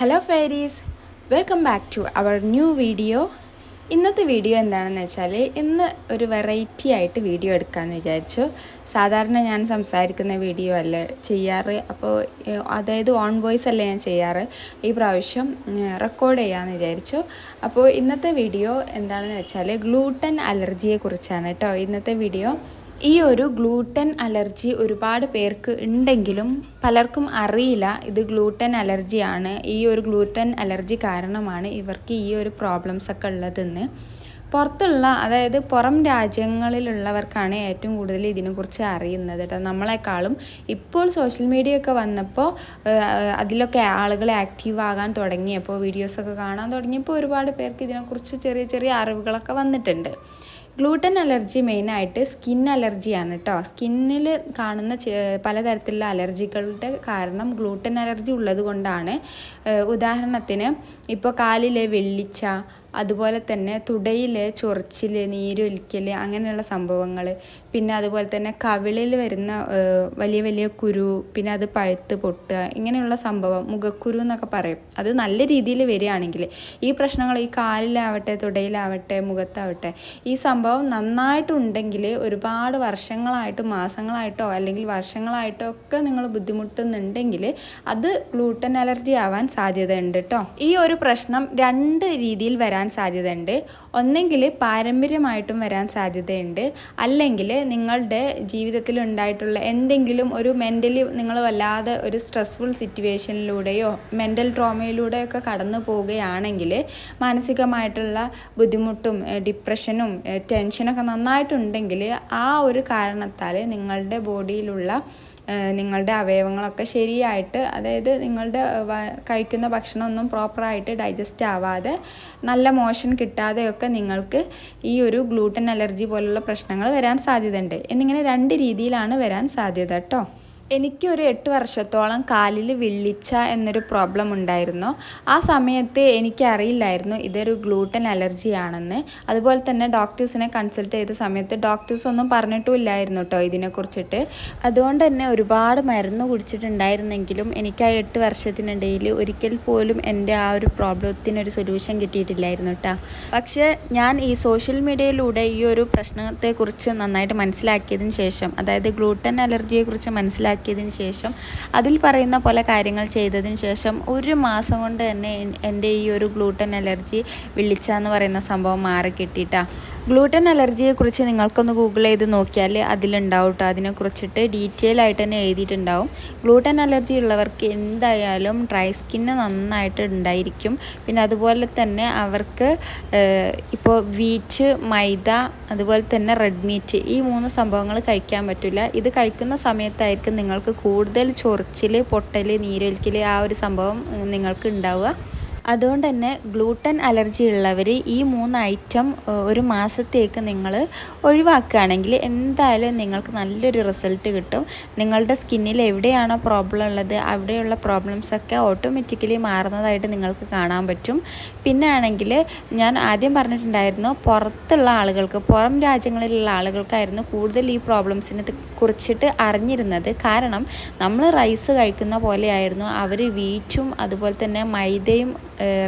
Hello fairies welcome back to our new video ഇന്നത്തെ video എന്താണെന്ന് വെച്ചാൽ ഇന്ന് ഒരു വെറൈറ്റി ആയിട്ട് വീഡിയോ എടുക്കാമെന്ന് വിചാരിച്ചു. സാധാരണ ഞാൻ സംസാരിക്കുന്ന വീഡിയോ അല്ല ചെയ്യാറ്. അപ്പോൾ അതായത് ഓൺ വോയിസ് അല്ല ഞാൻ ചെയ്യാറ്. ഈ പ്രാവശ്യം റെക്കോർഡ് ചെയ്യാമെന്ന് വിചാരിച്ചു. അപ്പോൾ ഇന്നത്തെ വീഡിയോ എന്താണെന്ന് വെച്ചാൽ ഗ്ലൂട്ടൻ അലർജിയെക്കുറിച്ചാണ് കേട്ടോ ഇന്നത്തെ വീഡിയോ ഈ ഒരു ഗ്ലൂട്ടൻ അലർജി ഒരുപാട് പേർക്ക് ഉണ്ടെങ്കിലും പലർക്കും അറിയില്ല ഇത് ഗ്ലൂട്ടൻ അലർജിയാണ്. ഈ ഒരു ഗ്ലൂട്ടൻ അലർജി കാരണമാണ് ഇവർക്ക് ഈ ഒരു പ്രോബ്ലംസ് ഒക്കെ ഉള്ളതെന്ന്. പുറത്തുള്ള അതായത് പുറം രാജ്യങ്ങളിലുള്ളവർക്കാണ് ഏറ്റവും കൂടുതൽ ഇതിനെക്കുറിച്ച് അറിയുന്നത് കേട്ടോ നമ്മളെക്കാളും ഇപ്പോൾ സോഷ്യൽ മീഡിയ ഒക്കെ വന്നപ്പോൾ അതിലൊക്കെ ആളുകൾ ആക്റ്റീവ് ആകാൻ തുടങ്ങിയപ്പോൾ വീഡിയോസൊക്കെ കാണാൻ തുടങ്ങിയപ്പോൾ ഒരുപാട് പേർക്ക് ഇതിനെക്കുറിച്ച് ചെറിയ ചെറിയ അറിവുകളൊക്കെ വന്നിട്ടുണ്ട്. ഗ്ലൂട്ടൻ അലർജി മെയിനായിട്ട് സ്കിൻ അലർജിയാണ് കേട്ടോ സ്കിന്നിൽ കാണുന്ന പലതരത്തിലുള്ള അലർജികളുടെ കാരണം ഗ്ലൂട്ടൻ അലർജി ഉള്ളത് കൊണ്ടാണ് ഉദാഹരണത്തിന് ഇപ്പോൾ കാലിലെ വെള്ളിച്ച അതുപോലെ തന്നെ തുടയിൽ ചൊറിച്ചിൽ നീരൊലിക്കൽ അങ്ങനെയുള്ള സംഭവങ്ങൾ പിന്നെ അതുപോലെ തന്നെ കവിളിൽ വരുന്ന വലിയ വലിയ കുരു പിന്നെ അത് പഴുത്ത് പൊട്ടുക ഇങ്ങനെയുള്ള സംഭവം മുഖക്കുരു എന്നൊക്കെ പറയും. അത് നല്ല രീതിയിൽ വരികയാണെങ്കിൽ ഈ പ്രശ്നങ്ങൾ ഈ കാലിലാവട്ടെ തുടയിലാവട്ടെ മുഖത്താവട്ടെ ഈ സംഭവം നന്നായിട്ടുണ്ടെങ്കിൽ ഒരുപാട് വർഷങ്ങളായിട്ട് മാസങ്ങളായിട്ടോ അല്ലെങ്കിൽ വർഷങ്ങളായിട്ടോ ഒക്കെ നിങ്ങൾ ബുദ്ധിമുട്ടുന്നുണ്ടെങ്കിൽ അത് ഗ്ലൂട്ടൻ അലർജി ആവാൻ സാധ്യതയുണ്ട് കേട്ടോ ഈ ഒരു പ്രശ്നം രണ്ട് രീതിയിൽ വരാൻ സാധ്യതയുണ്ട്. ഒന്നെങ്കിൽ പാരമ്പര്യമായിട്ടും വരാൻ സാധ്യതയുണ്ട്. അല്ലെങ്കിൽ നിങ്ങളുടെ ജീവിതത്തിൽ ഉണ്ടായിട്ടുള്ള എന്തെങ്കിലും ഒരു മെന്റലി നിങ്ങൾ വല്ലാതെ ഒരു സ്ട്രെസ്ഫുൾ സിറ്റുവേഷനിലൂടെയോ മെന്റൽ ട്രോമയിലൂടെയൊക്കെ കടന്നു പോവുകയാണെങ്കിൽ മാനസികമായിട്ടുള്ള ബുദ്ധിമുട്ടും ഡിപ്രഷനും ടെൻഷനൊക്കെ നന്നായിട്ടുണ്ടെങ്കിൽ ആ ഒരു കാരണത്താൽ നിങ്ങളുടെ ബോഡിയിലുള്ള നിങ്ങളുടെ അവയവങ്ങളൊക്കെ ശരിയായിട്ട് അതായത് നിങ്ങളുടെ കഴിക്കുന്ന ഭക്ഷണമൊന്നും പ്രോപ്പറായിട്ട് ഡൈജസ്റ്റ് ആവാതെ നല്ല മോഷൻ കിട്ടാതെയൊക്കെ നിങ്ങൾക്ക് ഈ ഒരു ഗ്ലൂട്ടൻ അലർജി പോലുള്ള പ്രശ്നങ്ങൾ വരാൻ സാധ്യതയുണ്ട്. എന്നിങ്ങനെ രണ്ട് രീതിയിലാണ് വരാൻ സാധ്യത കേട്ടോ എനിക്ക് ഒരു എട്ട് വർഷത്തോളം കാലിൽ വിള്ളിച്ച എന്നൊരു പ്രോബ്ലം ഉണ്ടായിരുന്നു. ആ സമയത്ത് എനിക്കറിയില്ലായിരുന്നു ഇതൊരു ഗ്ലൂട്ടൻ അലർജി ആണെന്ന്. അതുപോലെ തന്നെ ഡോക്ടേഴ്സിനെ കൺസൾട്ട് ചെയ്ത സമയത്ത് ഡോക്ടേഴ്സ് ഒന്നും പറഞ്ഞിട്ടും ഇല്ലായിരുന്നു കേട്ടോ ഇതിനെക്കുറിച്ചിട്ട്. അതുകൊണ്ട് തന്നെ ഒരുപാട് മരുന്ന് കുടിച്ചിട്ടുണ്ടായിരുന്നെങ്കിലും എനിക്ക് ആ എട്ട് വർഷത്തിനിടയിൽ ഒരിക്കൽ പോലും എന്റെ ആ ഒരു പ്രോബ്ലത്തിനൊരു സൊല്യൂഷൻ കിട്ടിയിട്ടില്ലായിരുന്നു കേട്ടോ പക്ഷേ ഞാൻ ഈ സോഷ്യൽ മീഡിയയിലൂടെ ഈ ഒരു പ്രശ്നത്തെക്കുറിച്ച് നന്നായിട്ട് മനസ്സിലാക്കിയതിന് ശേഷം അതായത് ഗ്ലൂട്ടൻ അലർജിയെക്കുറിച്ച് മനസ്സിലാക്കിയതിന് ശേഷം അതിൽ പറയുന്ന പോലെ കാര്യങ്ങൾ ചെയ്തതിന് ശേഷം ഒരു മാസം കൊണ്ട് തന്നെ എൻ- എന്റെ ഈ ഒരു ഗ്ലൂട്ടൻ അലർജി വിളിച്ച എന്ന് പറയുന്ന സംഭവം മാറി കിട്ടിയിട്ടാ. ഗ്ലൂട്ടൻ അലർജിയെക്കുറിച്ച് നിങ്ങൾക്കൊന്ന് ഗൂഗിൾ ചെയ്ത് നോക്കിയാൽ അതിലുണ്ടാവും കേട്ടോ അതിനെക്കുറിച്ചിട്ട് ഡീറ്റെയിൽ ആയിട്ട് തന്നെ എഴുതിയിട്ടുണ്ടാവും. ഗ്ലൂട്ടൻ അലർജി ഉള്ളവർക്ക് എന്തായാലും ഡ്രൈ സ്കിന്ന് നന്നായിട്ട് ഉണ്ടായിരിക്കും. പിന്നെ അതുപോലെ തന്നെ അവർക്ക് ഇപ്പോൾ വീറ്റ് മൈദ അതുപോലെ തന്നെ റെഡ് മീറ്റ് ഈ മൂന്ന് സംഭവങ്ങൾ കഴിക്കാൻ പറ്റില്ല. ഇത് കഴിക്കുന്ന സമയത്തായിരിക്കും നിങ്ങൾക്ക് കൂടുതൽ ചൊറിച്ചിൽ പൊട്ടൽ നീരൊലിക്കൽ ആ ഒരു സംഭവം നിങ്ങൾക്ക് ഉണ്ടാവുക. അതുകൊണ്ട് തന്നെ ഗ്ലൂട്ടൻ അലർജി ഉള്ളവർ ഈ മൂന്ന് ഐറ്റം ഒരു മാസത്തേക്ക് നിങ്ങൾ ഒഴിവാക്കുകയാണെങ്കിൽ എന്തായാലും നിങ്ങൾക്ക് നല്ലൊരു റിസൾട്ട് കിട്ടും. നിങ്ങളുടെ സ്കിന്നിൽ എവിടെയാണോ പ്രോബ്ലം ഉള്ളത് അവിടെയുള്ള പ്രോബ്ലംസ് ഒക്കെ ഓട്ടോമാറ്റിക്കലി മാറുന്നതായിട്ട് നിങ്ങൾക്ക് കാണാൻ പറ്റും. പിന്നെ ആണെങ്കിൽ ഞാൻ ആദ്യം പറഞ്ഞിട്ടുണ്ടായിരുന്നു പുറത്തുള്ള ആളുകൾക്ക് പുറം രാജ്യങ്ങളിലുള്ള ആളുകൾക്കായിരുന്നു കൂടുതൽ ഈ പ്രോബ്ലംസിനെ കുറിച്ചിട്ട് അറിഞ്ഞിരുന്നത്. കാരണം നമ്മൾ റൈസ് കഴിക്കുന്ന പോലെയായിരുന്നു. അവർ വീറ്റും അതുപോലെ തന്നെ മൈദയും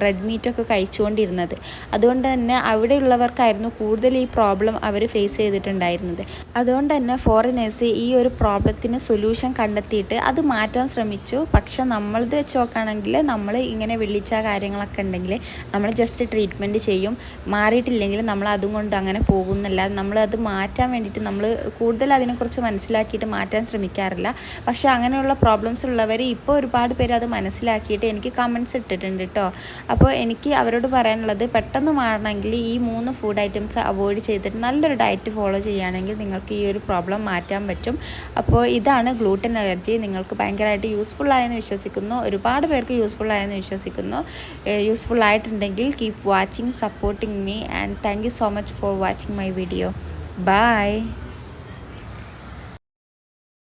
റെഡ് മീറ്റൊക്കെ കഴിച്ചുകൊണ്ടിരുന്നത്. അതുകൊണ്ട് തന്നെ അവിടെയുള്ളവർക്കായിരുന്നു കൂടുതൽ ഈ പ്രോബ്ലം അവർ ഫേസ് ചെയ്തിട്ടുണ്ടായിരുന്നത്. അതുകൊണ്ട് തന്നെ ഫോറിനേഴ്സ് ഈ ഒരു പ്രോബ്ലത്തിന് സൊല്യൂഷൻ കണ്ടെത്തിയിട്ട് അത് മാറ്റാൻ ശ്രമിച്ചു. പക്ഷെ നമ്മളത് വെച്ച് നോക്കുകയാണെങ്കിൽ നമ്മൾ ഇങ്ങനെ വിളിച്ച കാര്യങ്ങളൊക്കെ ഉണ്ടെങ്കിൽ നമ്മൾ ജസ്റ്റ് ട്രീറ്റ്മെന്റ് ചെയ്യും. മാറിയിട്ടില്ലെങ്കിൽ നമ്മൾ അതും കൊണ്ട് അങ്ങനെ പോകുന്നില്ല. നമ്മൾ അത് മാറ്റാൻ വേണ്ടിയിട്ട് നമ്മൾ കൂടുതൽ അതിനെക്കുറിച്ച് മനസ്സിലാക്കിയിട്ട് മാറ്റാൻ ശ്രമിക്കാറില്ല. പക്ഷേ അങ്ങനെയുള്ള പ്രോബ്ലംസ് ഉള്ളവർ ഇപ്പോൾ ഒരുപാട് പേര് അത് മനസ്സിലാക്കിയിട്ട് എനിക്ക് കമൻസ് ഇട്ടിട്ടുണ്ട് കേട്ടോ അപ്പോൾ എനിക്ക് അവരോട് പറയാനുള്ളത് പെട്ടെന്ന് മാറണമെങ്കിൽ ഈ മൂന്ന് ഫുഡ് ഐറ്റംസ് അവോയ്ഡ് ചെയ്തിട്ട് നല്ലൊരു ഡയറ്റ് ഫോളോ ചെയ്യുകയാണെങ്കിൽ നിങ്ങൾക്ക് ഈ ഒരു പ്രോബ്ലം മാറ്റാൻ പറ്റും. അപ്പോൾ ഇതാണ് ഗ്ലൂട്ടൻ അലർജി നിങ്ങൾക്ക് ഭയങ്കരമായിട്ട് യൂസ്ഫുൾ ആയെന്ന് വിശ്വസിക്കുന്നു. ഒരുപാട് പേർക്ക് യൂസ്ഫുൾ ആയെന്ന് വിശ്വസിക്കുന്നു. യൂസ്ഫുൾ ആയിട്ടുണ്ടെങ്കിൽ keep watching supporting me and thank so much for watching my video bye